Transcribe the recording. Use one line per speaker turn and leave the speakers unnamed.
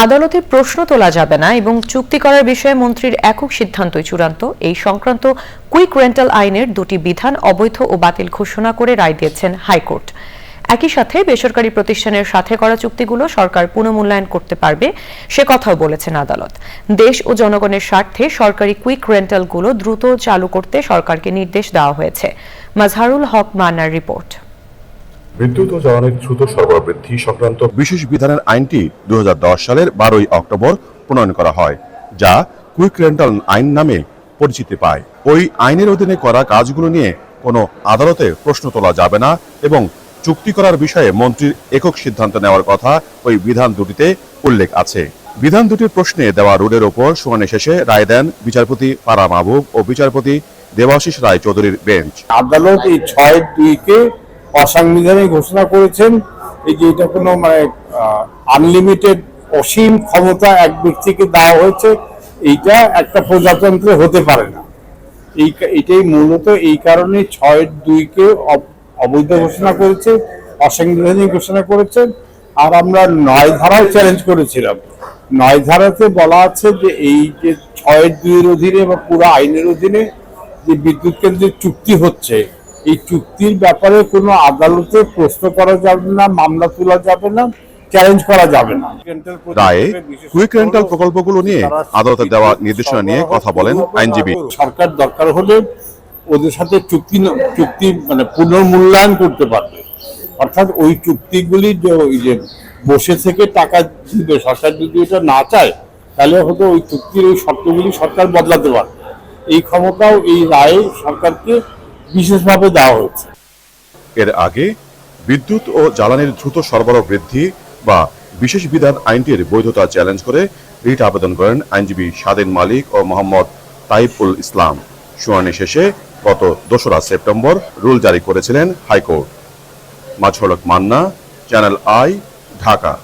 আদালতে প্রশ্ন তোলা যাবে না এবং চুক্তি করার বিষয়ে মন্ত্রীর একক সিদ্ধান্তই চূড়ান্ত। এই সংক্রান্ত কুইক রেন্টাল আইনের দুটি বিধান অবৈধ ও বাতিল ঘোষণা করে রায় দিয়েছেন হাইকোর্ট। একই সাথে বেসরকারি প্রতিষ্ঠানের সাথে করা চুক্তিগুলো সরকার পুনঃমূল্যায়ন করতে পারবে সে কথাও বলেছেন আদালত। দেশ ও জনগণের স্বার্থে সরকারি কুইক রেন্টালগুলো দ্রুত চালু করতে সরকারকে নির্দেশ দেওয়া হয়েছে। মাজহারুল হক মান্নার রিপোর্ট।
বিদ্যুৎ ও জ্বালানির দ্রুত সরবরাহ সংক্রান্ত
বিশেষ বিধানের আইনটি দু সালের বারোই অক্টোবর প্রণয়ন করা হয়, যা কুইক রেন্টাল আইন নামে পরিচিতি পায়। ওই আইনের অধীনে করা কাজগুলো নিয়ে কোনো আদালতে প্রশ্ন তোলা যাবে না এবং চুক্তি করার বিষয়ে মন্ত্রীর একক সিদ্ধান্ত নেওয়ার কথা ওই বিধান দুটিতে উল্লেখ আছে। বিধান দুটির প্রশ্নে দেওয়া রুলের ওপর শুনানি শেষে রায় দেন বিচারপতি পারা মাহবুব ও বিচারপতি দেবাশিস রায় চৌধুরীর বেঞ্চ।
আদালত এই ছয় দুইকে অসাংবিধানিক ঘোষণা করেছেন এই যে এটা কোনো মানে আনলিমিটেড অসীম ক্ষমতা এক ব্যক্তিকে দেওয়া হয়েছে, এইটা একটা প্রজাতন্ত্রে হতে পারে না। এই এটাই মূলত এই কারণে ছয় দুইকে অব- অবৈধ ঘোষণা করেছে, অসাংবিধানিক ঘোষণা করেছেন আর আমরা নয় ধারাও চ্যালেঞ্জ করেছিলাম। নয় ধারাতে বলা আছে যে এই যে ছয় দুইয়ের অধীনে বা পুরো আইনের অধীনে যে বিদ্যুৎ কেন্দ্রের চুক্তি হচ্ছে এই চুক্তির ব্যাপারে কোনো আদালতে প্রশ্ন করা যাবে না মামলা তোলা যাবে না চ্যালেঞ্জ করা যাবে না।
রায়ে কুইক রেন্টাল প্রকল্পগুলো নিয়ে আদালতে দেওয়া নির্দেশনা নিয়ে কথা বলেন আইনজীবী।
সরকার দরকার হলে ওদের সাথে চুক্তি চুক্তি মানে পুনর্মূল্যায়ন করতে পারবে। অর্থাৎ ওই চুক্তিগুলি যে ওই যে বসে থেকে টাকা দিবে সরকার যদি এটা না চায় তাহলে হয়তো ওই চুক্তির ওই শর্তগুলি সরকার বদলাতে পারবে। এই ক্ষমতাও এই রায়ে সরকারকে বিশেষভাবে দেওয়া হয়েছে।
এর আগে বিদ্যুৎ ও জ্বালানির দ্রুত সরবরাহ বৃদ্ধি বা বিশেষ বিধান আইনটির বৈধতা চ্যালেঞ্জ করে রিট আবেদন করেন আইনজীবী স্বাধীন মালিক ও মোহাম্মদ তাইফুল ইসলাম। শুনানি শেষে গত দোসরা সেপ্টেম্বর রুল জারি করেছিলেন high court. Mazharul Manna, channel I, Dhaka.